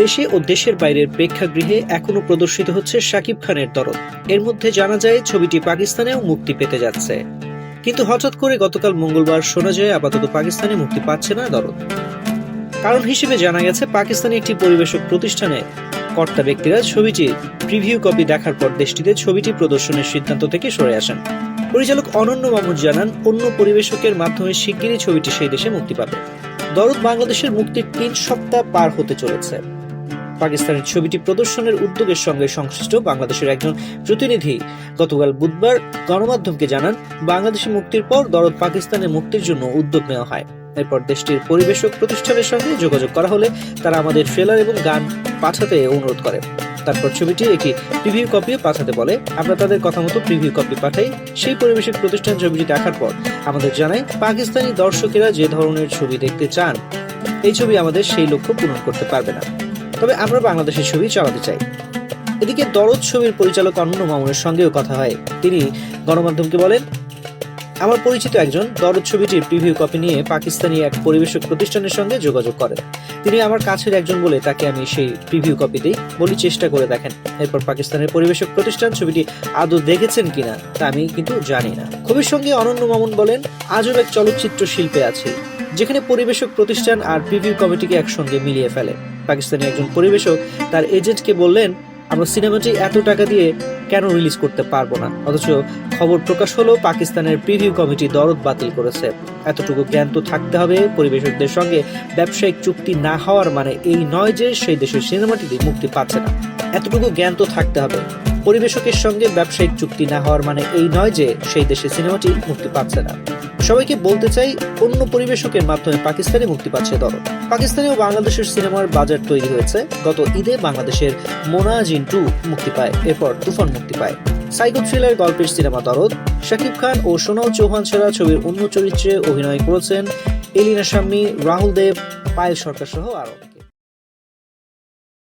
দেশে ও দেশের বাইরের প্রেক্ষাগৃহে এখনও প্রদর্শিত হচ্ছে শাকিব খানের দরদ এর মধ্যে জানা যায়, ছবিটি পাকিস্তানেও মুক্তি পেতে যাচ্ছে। কিন্তু হঠাৎ করে গতকাল মঙ্গলবার শোনা যায়, আপাতত পাকিস্তানে মুক্তি পাচ্ছে না দরদ কারণ হিসেবে জানা গেছে, পাকিস্তানি একটি পরিবেশক প্রতিষ্ঠানে কর্তা ব্যক্তিরা ছবিটি প্রিভিউ কপি দেখার পর দেশটিতে ছবিটি প্রদর্শনের সিদ্ধান্ত থেকে সরে আসেন। পরিচালক অনন্য মাহমুদ জানান, অন্য পরিবেশকের মাধ্যমে শিগগিরই ছবিটি সেই দেশে মুক্তি পাবে। দরদ বাংলাদেশের মুক্তির তিন সপ্তাহ পার হতে চলেছে। পাকিস্তানের ছবিটি প্রদর্শনের উদ্যোগের সঙ্গে সংশ্লিষ্ট বাংলাদেশের একজন প্রতিনিধি। গতকাল বুধবার গণমাধ্যমকে জানান, বাংলাদেশে মুক্তির পর দরদ পাকিস্তানে মুক্তির জন্য উদ্যোগ নেওয়া হয়। এরপর দেশটির পরিবেশক প্রতিষ্ঠানের সঙ্গে যোগাযোগ করা হলে তারা আমাদের ট্রেলার এবং গান পাঠাতে অনুরোধ করে। তারপর ছবিটি একটি প্রিভিউ কপিও পাঠাতে বলে, আমরা তাদের কথা মতো প্রিভিউ কপি পাঠাই। সেই পরিবেশক প্রতিষ্ঠান ছবিটি দেখার পর আমাদের জানায়, পাকিস্তানি দর্শকেরা যে ধরনের ছবি দেখতে চান, এই ছবি আমাদের সেই লক্ষ্য পূরণ করতে পারবে না। তবে আমরা বাংলাদেশের ছবি চালাতে চাই। এদিকে দরদ ছবির পরিচালক অন্য মামুনের সঙ্গেও কথা হয়। তিনি গণমাধ্যমকে বলেন, আমার পরিচিত একজন দরদ ছবিটির প্রিভিউ কপি নিয়ে পাকিস্তানি এক পরিবেশক প্রতিষ্ঠানের সঙ্গে যোগাযোগ করেন। তিনি আমার কাছের একজন বলে তাকে আমি সেই প্রিভিউ কপি দিই বলি চেষ্টা করে দেখেন। এরপর পাকিস্তানের পরিবেশক প্রতিষ্ঠান ছবিটি আদৌ দেখেছেন কিনা তা আমি কিন্তু জানি না। কবির সঙ্গে অনন্য মামুন বলেন, আজও এক চলচ্চিত্র শিল্পে আছি, যেখানে পরিবেশক প্রতিষ্ঠান আর প্রিভিউ কমিটিকে একসঙ্গে মিলিয়ে ফেলে। পাকিস্তানি একজন পরিবেশক, তার এজেন্টকে বললেন, আমরা সিনেমাটি এত টাকা দিয়ে কেন রিলিজ করতে পারব না? অথচ খবর প্রকাশ হলো, পাকিস্তানের প্রিভিউ কমিটি দরদ বাতিল করেছে। এতটুকু জ্ঞান তো থাকতে হবে, পরিবেশকদের সঙ্গে ব্যবসায়িক চুক্তি না হওয়ার মানে এই নয় যে সেই দেশের সিনেমাটি মুক্তি পাচ্ছে না। এতটুকু জ্ঞান তো থাকতে হবে। পরিবেশকের সঙ্গে ব্যবসায়িক চুক্তি না হওয়ার মানে এই নয় যে সেই দেশে সিনেমাটি মুক্তি পাচ্ছে না। সবাইকে বলতে চাই, অন্য পরিবেশকের মাধ্যমে পাকিস্তানে মুক্তি পাচ্ছে দরদ। পাকিস্তানে ও বাংলাদেশের সিনেমার বাজার তৈরি হয়েছে। গত ঈদে বাংলাদেশের মোনাজিন টু মুক্তি পায়, এরপর তুফান মুক্তি পায়। সাইকো থ্রিলার গল্পের সিনেমা দরদ। শাকিব খান ও সোনাল চৌহান ছাড়া ছবির অন্য চরিত্রে অভিনয় করেছেন এলিনা শাম্মী, রাহুল দেব, পায়েল সরকার সহ আরও